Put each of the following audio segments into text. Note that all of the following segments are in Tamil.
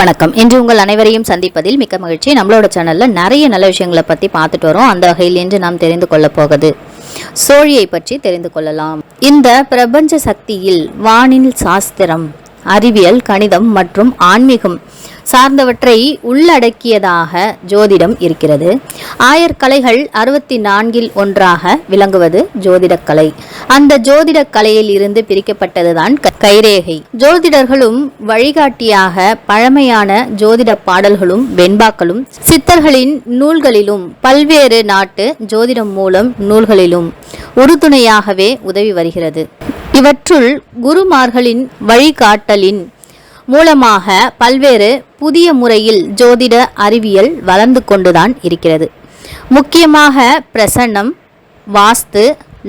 வணக்கம். இன்று உங்கள் அனைவரையும் சந்திப்பதில் மிக்க மகிழ்ச்சி. நம்மளோட சேனல்ல நிறைய நல்ல விஷயங்களை பத்தி பார்த்துட்டு வரோம். அந்த வகையில் இன்று நாம் தெரிந்து கொள்ள போகுது சோழியை பற்றி தெரிந்து கொள்ளலாம். இந்த பிரபஞ்ச சக்தியில் வானில் சாஸ்திரம் அறிவியல் கணிதம் மற்றும் ஆன்மீகம் சார்ந்தவற்றை உள்ளடக்கியதாக ஜோதிடம் இருக்கிறது. ஆயர்கலைகள் அறுபத்தி நான்கில் ஒன்றாக விளங்குவது ஜோதிடக்கலை. அந்த ஜோதிடக் கலையில் இருந்து பிரிக்கப்பட்டதுதான் க- கைரேகை. ஜோதிடர்களும் வழிகாட்டியாக பழமையான ஜோதிட பாடல்களும் வெண்பாக்களும் சித்தர்களின் நூல்களிலும் பல்வேறு நாட்டு ஜோதிடம் மூலம் நூல்களிலும் உறுதுணையாகவே உதவி வருகிறது. இவற்றுள் குருமார்களின் வழிகாட்டலின் மூலமாக பல்வேறு புதிய முறையில் ஜோதிட அறிவியல் வளர்ந்து கொண்டுதான் இருக்கிறது. முக்கியமாக பிரசன்னம் வாஸ்து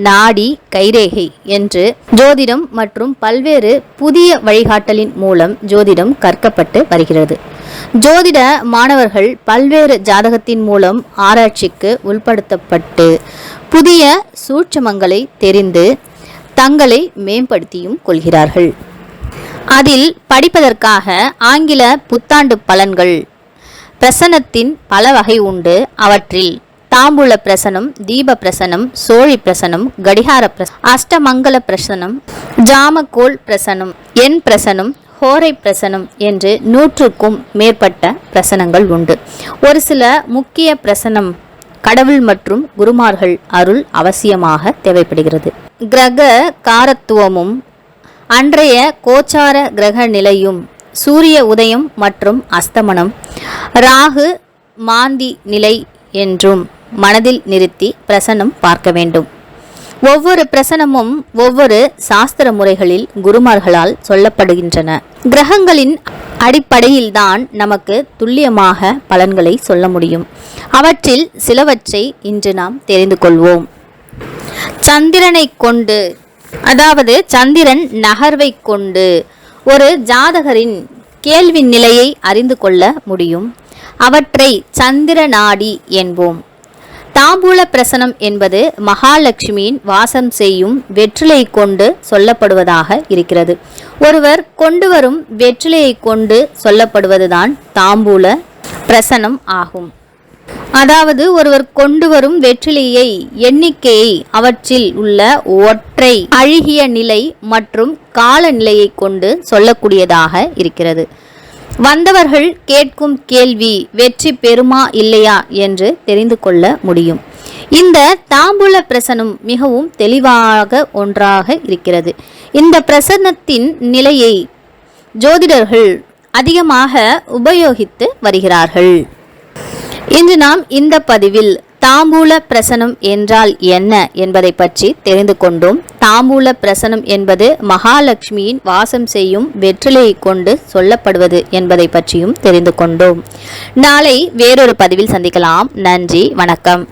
நாடி கைரேகை என்று ஜோதிடம் மற்றும் பல்வேறு புதிய வழிகாட்டலின் மூலம் ஜோதிடம் கற்கப்பட்டு வருகிறது. ஜோதிட மாணவர்கள் பல்வேறு ஜாதகத்தின் மூலம் ஆராய்ச்சிக்கு உள்படுத்தப்பட்டு புதிய சூட்சமங்களை தெரிந்து தங்களை மேம்படுத்தியும் கொள்கிறார்கள். அதில் படிப்பதற்காக ஆங்கில புத்தாண்டு பலன்கள். பிரசனத்தின் பல வகை உண்டு. அவற்றில் தாம்பூல பிரசனம் தீப பிரசனம் சோழி பிரசனம் கடிகார பிரசனம் அஷ்டமங்கல பிரசனம் ஜாமக்கோல் பிரசனம் எண் பிரசனம் ஹோரை பிரசனம் என்று நூற்றுக்கும் மேற்பட்ட பிரசனங்கள் உண்டு. ஒரு சில முக்கிய பிரசனம் கடவுள் மற்றும் குருமார்கள் அருள் அவசியமாக தேவைப்படுகிறது. கிரக காரத்துவமும் அன்றைய கோச்சார கிரக நிலையும் சூரிய உதயம் மற்றும் அஸ்தமனம் ராகு மாந்தி நிலை என்றும் மனதில் நிறுத்தி பிரசனம் பார்க்க வேண்டும். ஒவ்வொரு பிரசனமும் ஒவ்வொரு சாஸ்திர முறைகளில் குருமார்களால் சொல்லப்படுகின்றன. கிரகங்களின் அடிப்படையில்தான் நமக்கு துல்லியமாக பலன்களை சொல்ல முடியும். அவற்றில் சிலவற்றை இன்று நாம் தெரிந்து கொள்வோம். சந்திரனை கொண்டு அதாவது சந்திரன் நகர்வை கொண்டு ஒரு ஜாதகரின் கேள்வி நிலையை அறிந்து கொள்ள முடியும். அவற்றை சந்திர நாடி என்போம். தாம்பூல பிரசனம் என்பது மகாலட்சுமியின் வாசம் செய்யும் வெற்றிலை கொண்டு சொல்லப்படுவதாக இருக்கிறது. ஒருவர் கொண்டு வரும் வெற்றிலையை கொண்டு சொல்லப்படுவதுதான் தாம்பூல பிரசனம் ஆகும். அதாவது ஒருவர் கொண்டு வரும் வெற்றிலையை எண்ணிக்கையை அவற்றில் உள்ள ஒற்றை அழுகிய நிலை மற்றும் கால நிலையை கொண்டு சொல்லக்கூடியதாக இருக்கிறது. வந்தவர்கள் கேட்கும் கேள்வி வெற்றி பெறுமா இல்லையா என்று தெரிந்து கொள்ள முடியும். இந்த தாம்பூல பிரசனம் மிகவும் தெளிவாக ஒன்றாக இருக்கிறது. இந்த பிரசன்னத்தின் நிலையை ஜோதிடர்கள் அதிகமாக உபயோகித்து வருகிறார்கள். இன்று நாம் இந்த பதிவில் தாம்பூல பிரசனம் என்றால் என்ன என்பதை பற்றி தெரிந்து கொண்டோம். தாம்பூல பிரசனம் என்பது மகாலட்சுமியின் வாசம் செய்யும் வெற்றிலையை கொண்டு சொல்லப்படுவது என்பதை பற்றியும் தெரிந்து கொண்டோம். நாளை வேறொரு பதிவில் சந்திக்கலாம். நன்றி வணக்கம்.